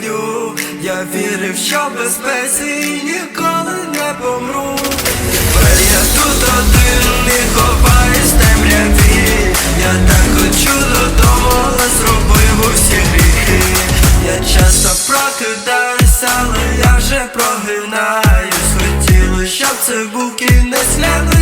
люблю, я вірив, що в безпеці ніколи не помру. Тепер я тут один не ховаюсь темряві. Я так хочу додому, але зробив усі гріхи. Я часто прокидаюсь, але я вже прогинаюсь. Хотіло, щоб це був кінець небезпеки.